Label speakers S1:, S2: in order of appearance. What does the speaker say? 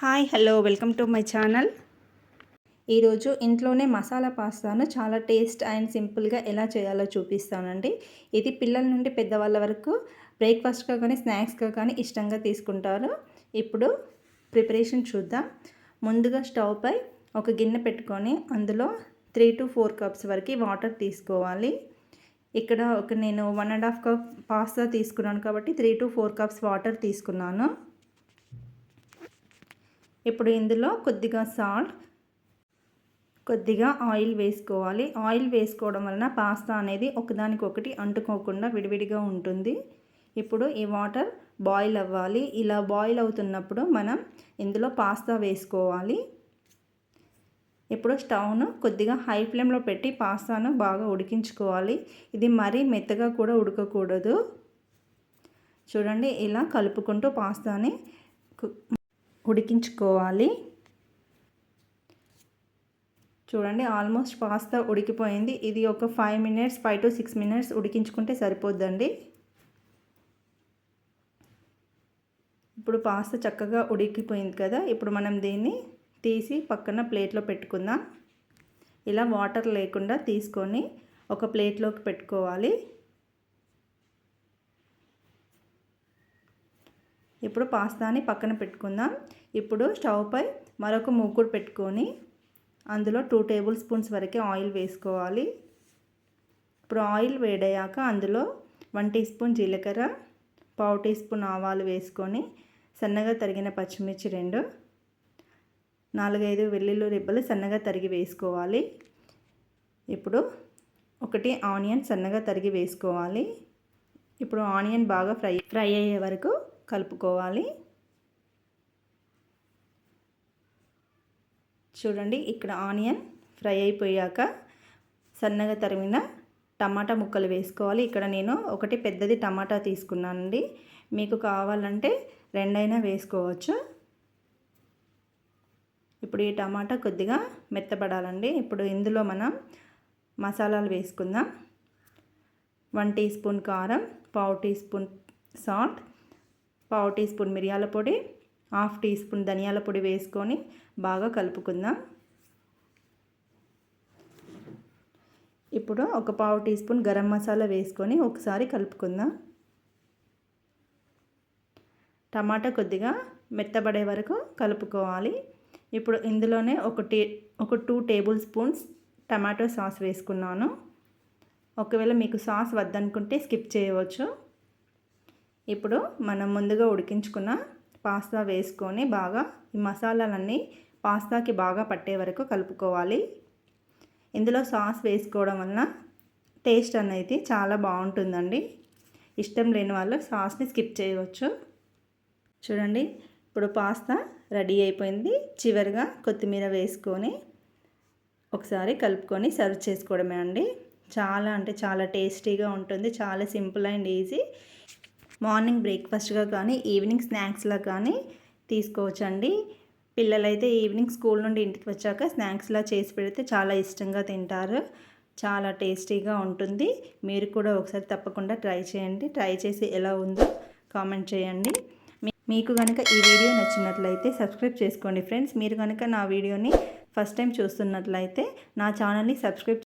S1: Hi hello welcome to my channel. ఈరోజు ఇంట్లోనే మసాలా పాస్తాను. చాలా టేస్ట్ అండ్ సింపుల్గా ఎలా చేయాలో చూపిస్తానండి. ఇది పిల్లల నుండి పెద్దవాళ్ళ వరకు బ్రేక్ఫాస్ట్గా కానీ స్నాక్స్గా కానీ ఇష్టంగా తీసుకుంటారు. ఇప్పుడు ప్రిపరేషన్ చూద్దాం. ముందుగా స్టవ్ పై ఒక గిన్నె పెట్టుకొని అందులో త్రీ టు ఫోర్ కప్స్ వరకు వాటర్ తీసుకోవాలి. ఇక్కడ ఒక నేను one and half cup pasta తీసుకున్నాను కాబట్టి three two four cups water తీసుకున్నాను. ఇప్పుడు ఇందులో కొద్దిగా సాల్ట్ కొద్దిగా ఆయిల్ వేసుకోవాలి. ఆయిల్ వేసుకోవడం వలన పాస్తా అనేది ఒకదానికొకటి అంటుకోకుండా విడివిడిగా ఉంటుంది. ఇప్పుడు ఈ వాటర్ బాయిల్ అవ్వాలి. ఇలా బాయిల్ అవుతున్నప్పుడు మనం ఇందులో పాస్తా వేసుకోవాలి. ఇప్పుడు స్టవ్ను కొద్దిగా హై ఫ్లేమ్లో పెట్టి పాస్తాను బాగా ఉడికించుకోవాలి. ఇది మరీ మెత్తగా కూడా ఉడకకూడదు. చూడండి ఇలా కలుపుకుంటూ పాస్తాని ఉడికించుకోవాలి. చూడండి ఆల్మోస్ట్ పాస్తా ఉడికిపోయింది. ఇది ఒక five minutes five two six minutes ఉడికించుకుంటే సరిపోద్దండి. ఇప్పుడు పాస్తా చక్కగా ఉడికిపోయింది కదా. ఇప్పుడు మనం దీన్ని తీసి పక్కన ప్లేట్లో పెట్టుకుందాం. ఇలా వాటర్ లేకుండా తీసుకొని ఒక ప్లేట్లోకి పెట్టుకోవాలి. ఇప్పుడు పాస్తాని పక్కన పెట్టుకుందాం. ఇప్పుడు స్టవ్ పై మరొక మూకుడు పెట్టుకొని అందులో టూ టేబుల్ స్పూన్స్ వరకే ఆయిల్ వేసుకోవాలి. ఇప్పుడు ఆయిల్ వేడయ్యాక అందులో వన్ టీ స్పూన్ జీలకర్ర పావు టీ స్పూన్ ఆవాలు వేసుకొని సన్నగా తరిగిన పచ్చిమిర్చి రెండు నాలుగైదు వెల్లుల్లి రిబ్బలు సన్నగా తరిగి వేసుకోవాలి. ఇప్పుడు ఒకటి ఆనియన్ సన్నగా తరిగి వేసుకోవాలి. ఇప్పుడు ఆనియన్ బాగా ఫ్రై ఫ్రై అయ్యే వరకు కలుపుకోవాలి. చూడండి ఇక్కడ ఆనియన్ ఫ్రై అయిపోయాక సన్నగా తరిమిన టమాటా ముక్కలు వేసుకోవాలి. ఇక్కడ నేను ఒకటి పెద్దది టమాటా తీసుకున్నానండి. మీకు కావాలంటే రెండైనా వేసుకోవచ్చు. ఇప్పుడు ఈ టమాటా కొద్దిగా మెత్తపడాలండి ఇప్పుడు ఇందులో మనం మసాలాలు వేసుకుందాం. వన్ టీ స్పూన్ కారం పావు టీ స్పూన్ సాల్ట్ పావు టీ స్పూన్ మిరియాల పొడి హాఫ్ టీ స్పూన్ ధనియాల పొడి వేసుకొని బాగా కలుపుకుందాం. ఇప్పుడు ఒక పావు టీ స్పూన్ గరం మసాలా వేసుకొని ఒకసారి కలుపుకుందాం. టమాటా కొద్దిగా మెత్తబడే వరకు కలుపుకోవాలి. ఇప్పుడు ఇందులోనే ఒక టే ఒక two tablespoons tomato sauce వేసుకున్నాను. ఒకవేళ మీకు సాస్ వద్దనుకుంటే స్కిప్ చేయవచ్చు. ఇప్పుడు మనం ముందుగా ఉడికించుకున్న పాస్తా వేసుకొని బాగా ఈ మసాలాలన్నీ పాస్తాకి బాగా పట్టే వరకు కలుపుకోవాలి. ఇందులో సాస్ వేసుకోవడం వలన టేస్ట్ అనేది చాలా బాగుంటుందండి. ఇష్టం లేని వాళ్ళు సాస్ని స్కిప్ చేయవచ్చు. చూడండి ఇప్పుడు పాస్తా రెడీ అయిపోయింది. చివరిగా కొత్తిమీర వేసుకొని ఒకసారి కలుపుకొని సర్వ్ చేసుకోవడమే అండి. చాలా అంటే చాలా టేస్టీగా ఉంటుంది. చాలా సింపుల్ అండ్ ఈజీ. మార్నింగ్ బ్రేక్ఫాస్ట్గా కానీ ఈవినింగ్ స్నాక్స్లా కానీ తీసుకోవచ్చండి. పిల్లలైతే ఈవినింగ్ స్కూల్ నుండి ఇంటికి వచ్చాక స్నాక్స్లా చేసి పెడితే చాలా ఇష్టంగా తింటారు. చాలా టేస్టీగా ఉంటుంది. మీరు కూడా ఒకసారి తప్పకుండా ట్రై చేయండి. ట్రై చేసి ఎలా ఉందో కామెంట్ చేయండి. మీకు కనుక ఈ వీడియో నచ్చినట్లయితే సబ్స్క్రైబ్ చేసుకోండి ఫ్రెండ్స్. మీరు కనుక నా వీడియోని ఫస్ట్ టైం చూస్తున్నట్లయితే నా ఛానల్ని సబ్స్క్రైబ్